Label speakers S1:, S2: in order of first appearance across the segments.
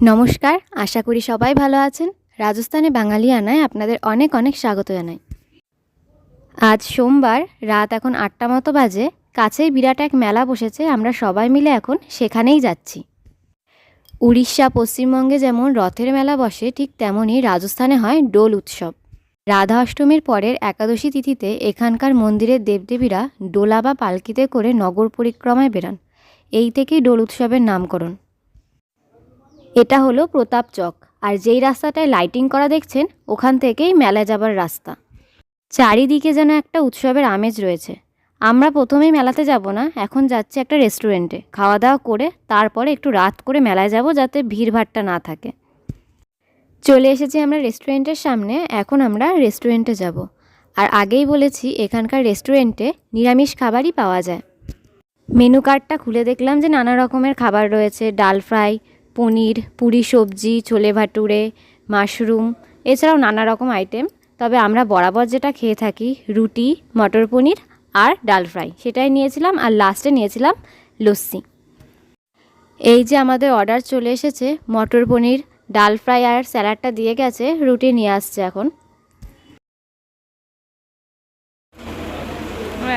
S1: নমস্কার, আশা করি সবাই ভালো আছেন। রাজস্থানে বাঙালিয়ানায় আপনাদের অনেক অনেক স্বাগত জানাই। আজ সোমবার রাত এখন আটটা মতো বাজে, কাছেই বিরাট এক মেলা বসেছে, আমরা সবাই মিলে এখন সেখানেই যাচ্ছি। উড়িষ্যা পশ্চিমবঙ্গে যেমন রথের মেলা বসে, ঠিক তেমনই রাজস্থানে হয় ডোল উৎসব। রাধা অষ্টমীর পরের একাদশী তিথিতে এখানকার মন্দিরের দেবদেবীরা ডোলা বা পালকিতে করে নগর পরিক্রমায় বেরান। এই থেকেই ডোল উৎসবের নামকরণ। এটা হলো প্রতাপ চক, আর যেই রাস্তাটায় লাইটিং করা দেখছেন, ওখান থেকেই মেলায় যাবার রাস্তা। চারিদিকে যেন একটা উৎসবের আমেজ রয়েছে। আমরা প্রথমেই মেলাতে যাব না, এখন যাচ্ছি একটা রেস্টুরেন্টে খাওয়া দাওয়া করে তারপরে একটু রাত করে মেলায় যাব যাতে ভিড়ভাট্টা না থাকে। চলে এসেছি আমরা রেস্টুরেন্টের সামনে, এখন আমরা রেস্টুরেন্টে যাব। আর আগেই বলেছি, এখানকার রেস্টুরেন্টে নিরামিষ খাবারই পাওয়া যায়। মেনু কার্ডটা খুলে দেখলাম যে নানা রকমের খাবার রয়েছে, ডাল ফ্রাই পনির, পুরি সবজি, ছোলে ভাটুরে, মাশরুম, এছাড়াও নানা রকম আইটেম তবে আমরা বরাবর যেটা খেয়ে থাকি, রুটি, মটর পনির আর ডাল ফ্রাই। সেটাই নিয়েছিলাম আর লাস্টে নিয়েছিলাম লস্যি। এই যে আমাদের অর্ডার চলে এসেছে, মটর পনির, ডাল ফ্রাই আর স্যালাডটা দিয়ে গেছে, রুটি নিয়ে আসছে এখন।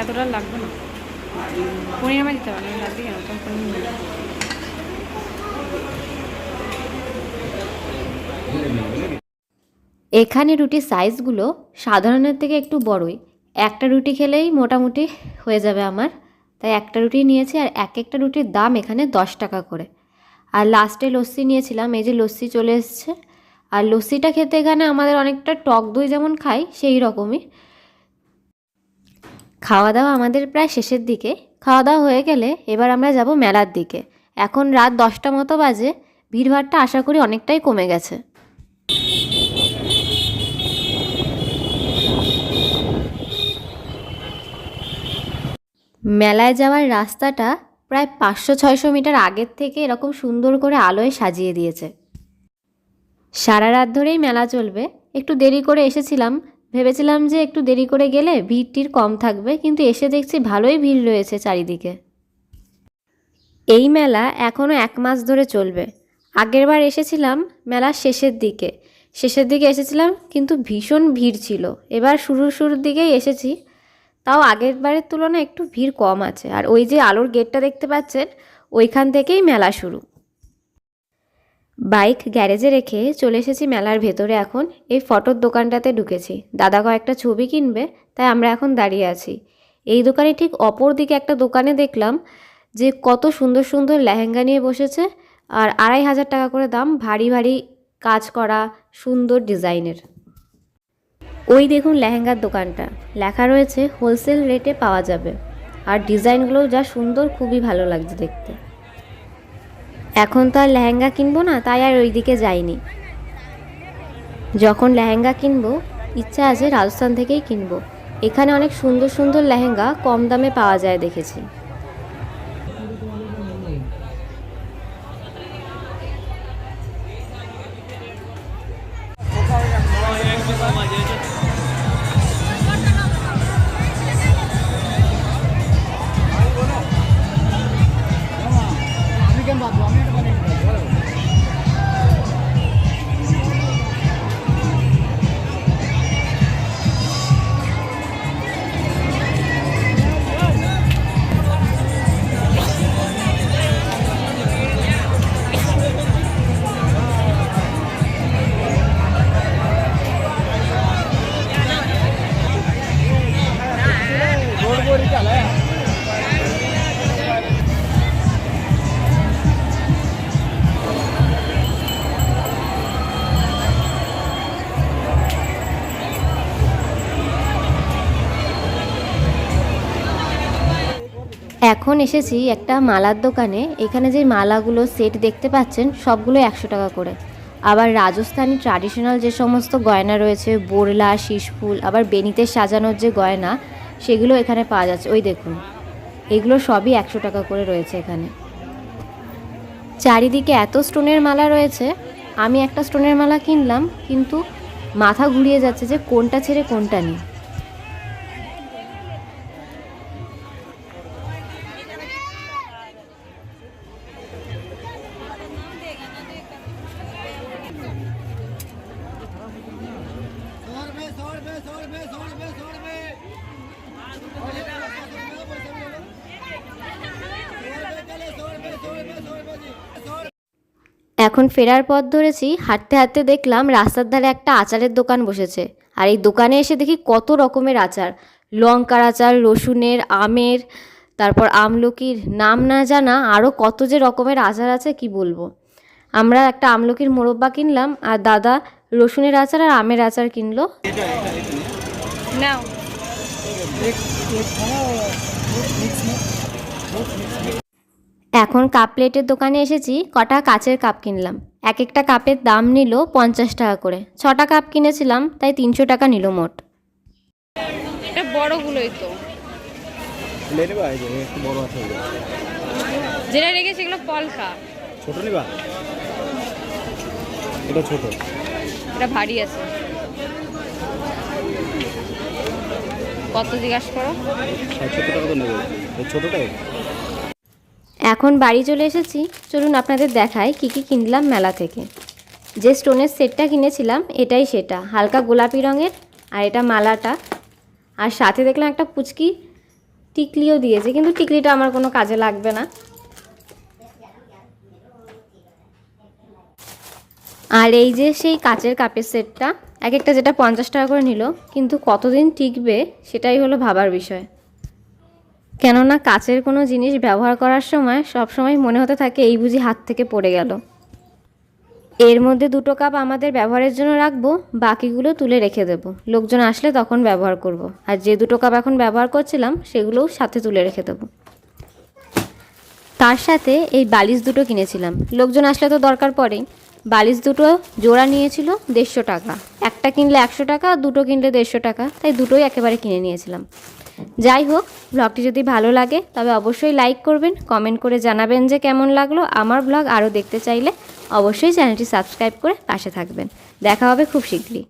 S2: এতটা লাগবে না। পনির আমার দিতে পারবে
S1: এখানে রুটির সাইজগুলো সাধারণের থেকে একটু বড়ই। একটা রুটি খেলেই মোটামুটি হয়ে যাবে আমার। তাই একটা রুটি নিয়েছি আর এক একটা রুটির দাম এখানে দশ টাকা করে। আর লাস্টে লস্যি নিয়েছিলাম, এই যে লস্যি চলে এসছে। আর লস্যিটা খেতে এখানে আমাদের অনেকটা টক দই যেমন খাই, সেই রকমই। খাওয়া দাওয়া আমাদের প্রায় শেষের দিকে। খাওয়া দাওয়া হয়ে গেলে এবার আমরা যাব মেলার দিকে। এখন রাত দশটা মতো বাজে। ভিড়ভাড়টা আশা করি অনেকটাই কমে গেছে। মেলায় যাওয়ার রাস্তাটা প্রায় পাঁচশো, ছয়শো মিটার আগের থেকে এরকম সুন্দর করে আলোয় সাজিয়ে দিয়েছে। সারা রাত ধরেই মেলা চলবে। একটু দেরি করে এসেছিলাম। ভেবেছিলাম যে একটু দেরি করে গেলে ভিড়টির কম থাকবে, কিন্তু এসে দেখছি ভালোই ভিড় রয়েছে চারিদিকে। এই মেলা এখনও এক মাস ধরে চলবে। আগেরবার এসেছিলাম মেলার শেষের দিকে। শেষের দিকে এসেছিলাম, কিন্তু ভীষণ ভিড় ছিল। এবার শুরুর শুরুর দিকেই এসেছি। তাও আগের বারের তুলনায় একটু ভিড় কম আছে। আর ওই যে আলোর গেটটা দেখতে পাচ্ছেন, ওইখান থেকেই মেলা শুরু। বাইক গ্যারেজে রেখে চলে এসেছি মেলার ভেতরে এখন। এই ফটোর দোকানটাতে ঢুকেছি। দাদা কয়েকটা ছবি কিনবে, তাই আমরা এখন দাঁড়িয়ে আছি। এই দোকানে ঠিক অপর দিকে একটা দোকানে দেখলাম যে কত সুন্দর সুন্দর লেহেঙ্গা নিয়ে বসেছে আর আড়াই হাজার টাকা করে দাম। ভারী ভারী কাজ করা সুন্দর ডিজাইনের। ওই দেখুন লেহেঙ্গার দোকানটা। লেখা রয়েছে, হোলসেল রেটে পাওয়া যাবে। আর ডিজাইনগুলো যা সুন্দর, খুবই ভালো লাগছে দেখতে। এখন তো আর লেহেঙ্গা কিনবো না, তাই আর ওই দিকে যাইনি। যখন লেহেঙ্গা কিনবো, ইচ্ছা আছে রাজস্থান থেকেই কিনবো। এখানে অনেক সুন্দর সুন্দর লেহেঙ্গা কম দামে পাওয়া যায় দেখেছি। এখন এসেছি একটা মালার দোকানে। এখানে যে মালাগুলো সেট দেখতে পাচ্ছেন, সবগুলো একশো টাকা করে। আবার রাজস্থানি ট্র্যাডিশনাল যে সমস্ত গয়না রয়েছে, বোরলা শীষফুল আবার বেনিতে সাজানোর যে গয়না, সেগুলো এখানে পাওয়া যাচ্ছে। ওই দেখুন, এগুলো সবই একশো টাকা করে রয়েছে এখানে। চারিদিকে এত স্টোনের মালা রয়েছে। আমি একটা স্টোনের মালা কিনলাম, কিন্তু মাথা ঘুরিয়ে যাচ্ছে যে কোনটা ছেড়ে কোনটা নিই। এখন ফেরার পথ ধরেছি হাঁটতে হাঁটতে দেখলাম রাস্তার ধারে একটা আচারের দোকান বসেছে আর এই দোকানে এসে দেখি কত রকমের আচার লঙ্কার আচার রসুনের আমের তারপর আমলকির নাম না জানা আরও কত যে রকমের আচার আছে কি বলব আমরা একটা আমলকির মোরব্বা কিনলাম আর দাদা রসুনের আচার আর আমের আচার কিনলো
S2: নাও
S1: এখন কাপ প্লেটের দোকানে এসেছি কটা কাচের কাপ কিনলাম। এক একটা কাপের দাম নিল পঞ্চাশ টাকা করে। ছটা কাপ কিনেছিলাম তাই তিনশো টাকা নিল মোট।
S2: এটা বড়গুলোই তো। যেটা রেখেছে এগুলো পলকা
S3: ছোট নেবা? এটা ছোট।
S2: এটা ভারী আছে। কত জিজ্ঞাসা করো?
S3: টাকা তো নেবে। ছোটটাই?
S1: এখন বাড়ি চলে এসেছি। চলুন আপনাদের দেখাই কি কি কিনলাম মেলা থেকে। যে স্টোনের সেটটা কিনেছিলাম, এটাই সেটা। হালকা গোলাপি রঙের, আর এটা মালাটা। আর সাথে দেখলাম একটা পুচকি টিকলিও দিয়েছে, কিন্তু টিকলিটা আমার কোনো কাজে লাগবে না। আর এই যে সেই কাচের কাপের সেটটা, এক একটা যেটা পঞ্চাশ টাকা করে নিল, কিন্তু কতদিন টিকবে, সেটাই হলো ভাবার বিষয়। কেননা কাচের কোনো জিনিস ব্যবহার করার সময় সব সময় মনে হতে থাকে এই বুঝি হাত থেকে পড়ে গেল। এর মধ্যে দুটো কাপ আমাদের ব্যবহারের জন্য রাখব, বাকিগুলো তুলে রেখে দেব। লোকজন আসলে তখন ব্যবহার করব। আর যে দুটো কাপ এখন ব্যবহার করছিলাম, সেগুলোও সাথে তুলে রেখে দেবো। তার সাথে এই বালিশ দুটো কিনেছিলাম। লোকজন আসলে তো দরকার পড়েই। বালিশ দুটো জোড়া নিয়েছিল দেড়শো টাকা। একটা কিনলে একশো টাকা, দুটো কিনলে দেড়শো টাকা। তাই দুটোই একেবারে কিনে নিয়েছিলাম। যাই হোক ব্লগটি যদি ভালো লাগে, তবে অবশ্যই লাইক করবেন কমেন্ট করে জানাবেন যে কেমন লাগল আমার ব্লগ আরও দেখতে চাইলে অবশ্যই চ্যানেলটি সাবস্ক্রাইব করে পাশে থাকবেন। দেখা হবে খুব শীঘ্রই।